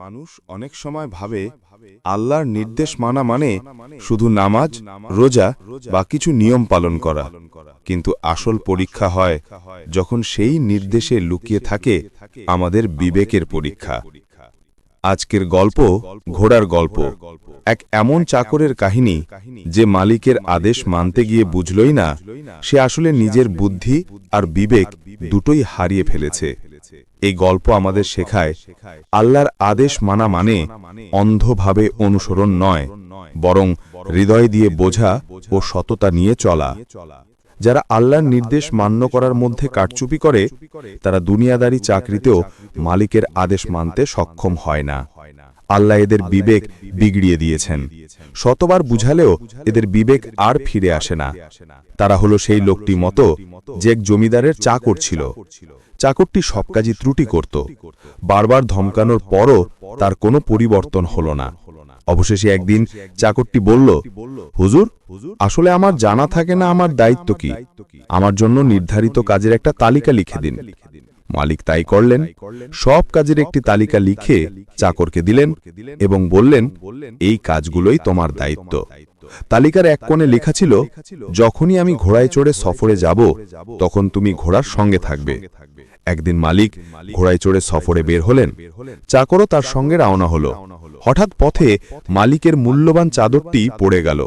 মানুষ অনেক সময় ভাবে, আল্লাহর নির্দেশ মানা মানে শুধু নামাজ, রোজা বা কিছু নিয়ম পালন করা। কিন্তু আসল পরীক্ষা হয় যখন সেই নির্দেশে লুকিয়ে থাকে আমাদের বিবেকের পরীক্ষা। আজকের গল্প, ঘোড়ার গল্প, এক এমন চাকরের কাহিনী যে মালিকের আদেশ মানতে গিয়ে বুঝলই না, সে আসলে নিজের বুদ্ধি আর বিবেক দুটোই হারিয়ে ফেলেছে। এই গল্প আমাদের শেখায়, আল্লাহর আদেশ মানা মানে অন্ধভাবে অনুসরণ নয়, বরং হৃদয় দিয়ে বোঝা ও সততা নিয়ে চলা। যারা আল্লাহর নির্দেশ মান্য করার মধ্যে কাটচুপি করে, তারা দুনিয়াদারি চাকরিতেও মালিকের আদেশ মানতে সক্ষম হয় না। আল্লাহ এদের বিবেক বিগড়িয়ে দিয়েছেন। শতবার বুঝালেও এদের বিবেক আর ফিরে আসে না। তারা হলো সেই লোকটি মতো যে এক জমিদারের চাকর ছিল। চাকরটি সব কাজই ত্রুটি করত। বারবার ধমকানোর পরও তার কোনো পরিবর্তন হল না। অবশেষে একদিন চাকরটি বলল, হুজুর, আসলে আমার জানা থাকে না আমার দায়িত্ব কি। আমার জন্য নির্ধারিত কাজের একটা তালিকা লিখে দিন। মালিক তাই করলেন। সব কাজের একটি তালিকা লিখে চাকরকে দিলেন এবং বললেন, এই কাজগুলোই তোমার দায়িত্ব। তালিকার এক কোণে লেখা ছিল, যখনই আমি ঘোড়ায় চড়ে সফরে যাব, তখন তুমি ঘোড়ার সঙ্গে থাকবে। একদিন মালিক ঘোড়ায় চড়ে সফরে বের হলেন। চাকরও তার সঙ্গে রওনা হল। হঠাৎ পথে মালিকের মূল্যবান চাদরটি পড়ে গেল।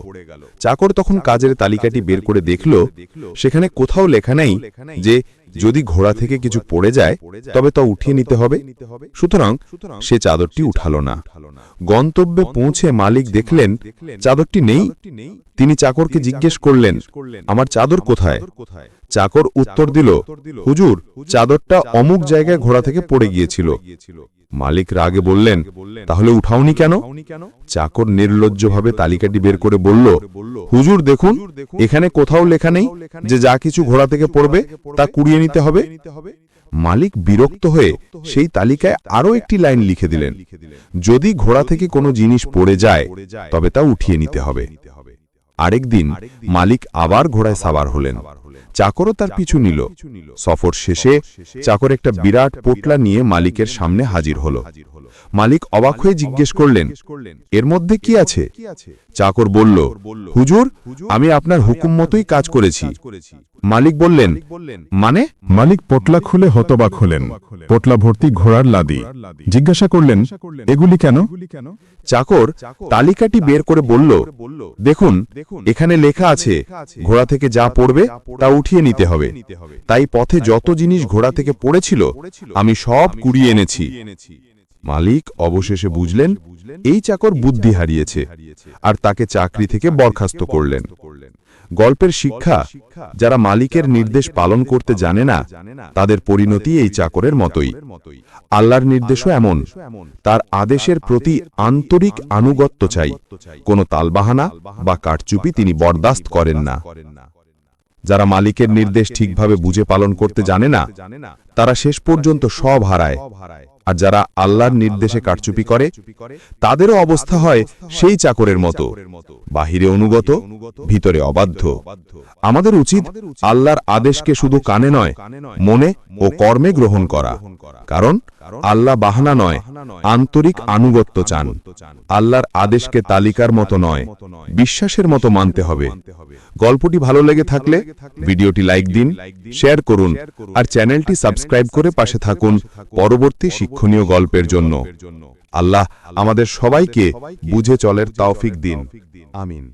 চাকর তখন কাজের তালিকাটি বের করে দেখল, সেখানে কোথাও লেখা নেই যে যদি ঘোড়া থেকে কিছু পড়ে যায়, তবে তা উঠিয়ে নিতে হবে। সুতরাং সে চাদরটি উঠালো না। গন্তব্যে পৌঁছে মালিক দেখলেন, চাদরটি নেই। তিনি চাকরকে জিজ্ঞেস করলেন, আমার চাদর কোথায়? চাকর উত্তর দিল, হুজুর, চাদরটা অমুক জায়গায় ঘোড়া থেকে পড়ে গিয়েছিল। মালিক রাগে বললেন, তাহলে উঠাওনি কেন? চাকর নির্লজ্জভাবে তালিকাটি বের করে বলল, হুজুর, দেখুন, এখানে কোথাও লেখা নেই যে যা কিছু ঘোড়া থেকে পড়বে তা কুড়িয়ে নিতে হবে। মালিক বিরক্ত হয়ে সেই তালিকায় আরও একটি লাইন লিখে দিলেন, যদি ঘোড়া থেকে কোনো জিনিস পড়ে যায়, তবে তা উঠিয়ে নিতে হবে। আরেকদিন মালিক আবার ঘোড়ায় সাবার হলেন। চাকরও তার পিছু নিল। সফর শেষে চাকর একটা বিরাট পোটলা নিয়ে মালিকের সামনে হাজির হল। মালিক অবাক হয়ে জিজ্ঞেস করলেন এর মধ্যে কি আছে? চাকর বলল হুজুর আমি আপনার হুকুম মতোই কাজ করেছি। মালিক বললেন মানে? মালিক পোটলা খুলে হতবাক হলেন। পোটলা ভর্তি ঘোড়ার লাদি। জিজ্ঞাসা করলেন এগুলি কেন? চাকর তালিকাটি বের করে বলল দেখুন এখানে লেখা আছে ঘোড়া থেকে যা পড়বে তা উঠিয়ে নিতে হবে। তাই পথে যত জিনিস ঘোড়া থেকে পড়েছিল আমি সব কুড়িয়ে এনেছি। মালিক অবশেষে বুঝলেন এই চাকর বুদ্ধি হারিয়েছে আর তাকে চাকরি থেকে বরখাস্ত করলেন। গল্পের শিক্ষা যারা মালিকের নির্দেশ পালন করতে জানে না তাদের পরিণতি এই চাকরের মতোই। আল্লাহর নির্দেশও এমন। তার আদেশের প্রতি আন্তরিক আনুগত্য চাই। কোনো তালবাহানা বা কারচুপি তিনি বরদাস্ত করেন না। যারা মালিকের নির্দেশ ঠিকভাবে বুঝে পালন করতে জানে না, তারা শেষ পর্যন্ত সব হারায়। আর যারা আল্লাহর নির্দেশে কারচুপি করে তাদেরও অবস্থা হয় সেই চাকরের মতো। বাহিরে অনুগত ভিতরে অবাধ্য। আমাদের উচিত আল্লাহর আদেশকে শুধু কানে নয় মনে ও কর্মে গ্রহণ করা। কারণ আল্লাহ বাহানা নয় আন্তরিক আনুগত্য চান। আল্লাহর আদেশকে তালিকার মতো নয় বিশ্বাসের মতো মানতে হবে। গল্পটি ভালো লেগে থাকলে ভিডিওটি লাইক দিন, শেয়ার করুন, আর চ্যানেলটি সাবস্ক্রাইব করে পাশে থাকুন পরবর্তী শিক্ষণীয় গল্পের জন্য। আল্লাহ আমাদের সবাইকে বুঝে চলের তাওফিক দিন। আমিন।